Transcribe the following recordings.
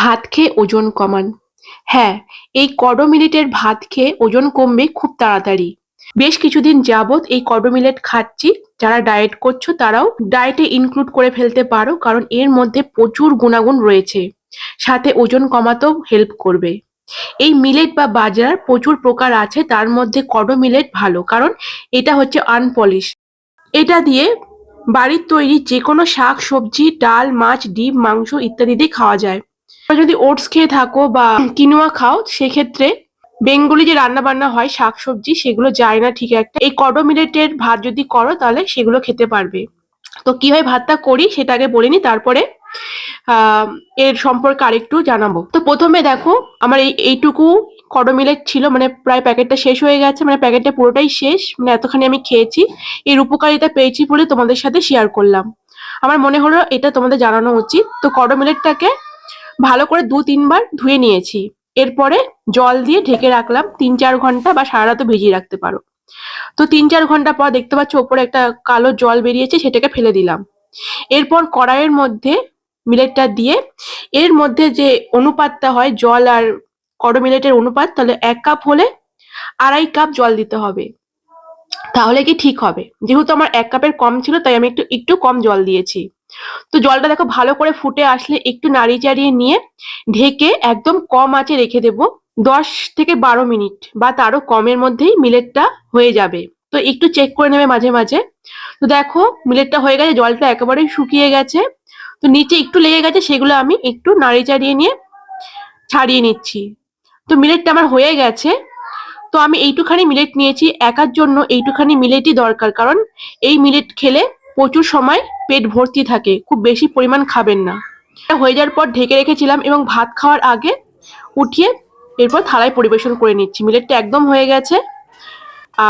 ভাত খেয়ে ওজন কমান। হ্যাঁ এই কর্ড মিলেটের ভাত খেয়ে ওজন কমবে খুব তাড়াতাড়ি। বেশ কিছুদিন যাবত এই কর্ড মিলেট খাচ্ছি, যারা ডায়েট করছ তারাও ডায়েটে ইনক্লুড করে ফেলতে পারো, কারণ এর মধ্যে প্রচুর গুণাগুণ রয়েছে। সাথে ওজন কমাতেও হেল্প করবে। এই মিলেট বা বাজরার প্রচুর প্রকার আছে, তার মধ্যে কর্ড মিলেট ভালো, কারণ এটা হচ্ছে আনপলিশ এটা দিয়ে বাড়ির তৈরি যে কোনো শাক, সবজি, ডাল, মাছ, ডিম, মাংস ইত্যাদি দিয়ে খাওয়া যায়। যদি ওটস খেয়ে থাকো বা কিনোয়া খাও, সেক্ষেত্রে বেঙ্গলি যে রান্না বান্না হয় শাক সবজি সেগুলো যায় না ঠিক একটা। এই কড মিলেটের ভাত যদি করো, তাহলে সেগুলো খেতে পারবে। তো কীভাবে ভাতটা করি, সেটা আগে বলে নি, তারপরে এর সম্পর্কে আরেকটু জানাব। তো প্রথমে দেখো, আমার এই, এইটুকু কডো মিলেট ছিল মানে প্রায় প্যাকেটটা শেষ হয়ে গেছে মানে প্যাকেটটা পুরোটাই শেষ মানে এতখানি আমি খেয়েছি। এর উপকারিতা পেয়েছি বলে তোমাদের সাথে শেয়ার করলাম। আমার মনে হলো এটা তোমাদের জানানো উচিত। তো কডো মিলেটটাকে ভালো করে দু, তিনবার ধুয়ে নিয়েছি। এরপরে জল দিয়ে ঢেকে রাখলাম। তিন, চার ঘণ্টা বা সারা রাতও ভিজিয়ে রাখতে পারো। তো তিন, চার ঘণ্টা পর দেখতে পাচ্ছ ওপরে একটা কালো জল বেরিয়েছে, সেটাকে ফেলে দিলাম। এরপর কড়াইয়ের মধ্যে মিলেটটা দিয়ে এর মধ্যে যে অনুপাতটা হয়, জল আর কড়ো মিলেটের অনুপাত, তাহলে এক কাপ হলে আড়াই কাপ জল দিতে হবে। তাহলে কি ঠিক হবে? যেহেতু আমার এক কাপের কম ছিল, তাই আমি একটু একটু কম জল দিয়েছি। তো জলটা দেখো ভালো করে ফুটে আসলে একটু নাড়িয়ে চাড়িয়ে নিয়ে ঢেকে একদম কম আঁচে রেখে দেব। দশ থেকে বারো মিনিট বা তারও কমের মধ্যেই মিলেটটা হয়ে যাবে। তো একটু চেক করে নেবে মাঝে মাঝে। তো দেখো মিলেটটা হয়ে গেছে, জলটা একেবারেই শুকিয়ে গেছে। তো নিচে একটু লেগে গেছে, সেগুলো আমি একটু নাড়ি চাড়িয়ে নিয়ে ছাড়িয়ে নিচ্ছি। তো মিলেটটা আমার হয়ে গেছে। তো আমি এইটুখানি মিলেট নিয়েছি, একার জন্য এইটুখানি মিলেটই দরকার। কারণ এই মিলেট খেলে প্রচুর সময় পেট ভর্তি থাকে, খুব বেশি পরিমাণ খাবেন না। হয়ে যাওয়ার পর ঢেকে রেখেছিলাম এবং ভাত খাওয়ার আগে উঠিয়ে এরপর থালায় পরিবেশন করে নিচ্ছি। মিলেটটা একদম হয়ে গেছে।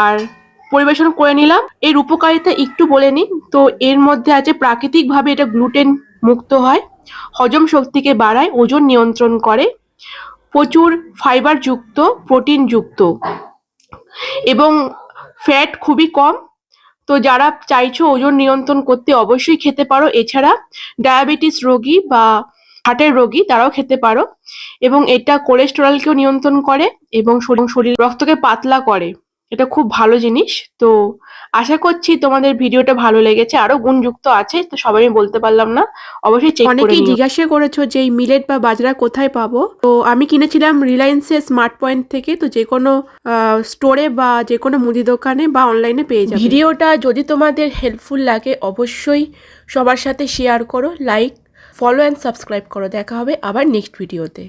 আর পরিবেশন করে নিলাম। এর উপকারিতা একটু বলে নিই। তো এর মধ্যে আছে প্রাকৃতিকভাবে এটা গ্লুটেন মুক্ত হয়, হজম শক্তিকে বাড়ায়, ওজন নিয়ন্ত্রণ করে, প্রচুর ফাইবার যুক্ত প্রোটিন যুক্ত এবং ফ্যাট খুবই কম তো যারা চাইছো ওজন নিয়ন্ত্রণ করতে অবশ্যই খেতে পারো। এছাড়া ডায়াবেটিস রোগী বা হার্টের রোগী, তারাও খেতে পারো। এবং এটা কোলেস্টেরলকেও নিয়ন্ত্রণ করে এবং শরীর রক্তকে পাতলা করে। এটা খুব ভালো জিনিস। তো আশা করছি তোমাদের ভিডিওটা ভালো লেগেছে। আরও গুণযুক্ত আছে তো সবাই আমি বলতে পারলাম না। অবশ্যই চেক অনেকেই জিজ্ঞাসা করেছ যে এই মিলেট বা বাজরা কোথায় পাবো? তো আমি কিনেছিলাম রিলায়েন্সের স্মার্ট পয়েন্ট থেকে তো যে কোনো স্টোরে বা যে কোনো মুদি দোকানে বা অনলাইনে পেয়ে যাবে। ভিডিওটা যদি তোমাদের হেল্পফুল লাগে অবশ্যই সবার সাথে শেয়ার করো লাইক ফলো অ্যান্ড সাবস্ক্রাইব করো। দেখা হবে আবার নেক্সট ভিডিওতে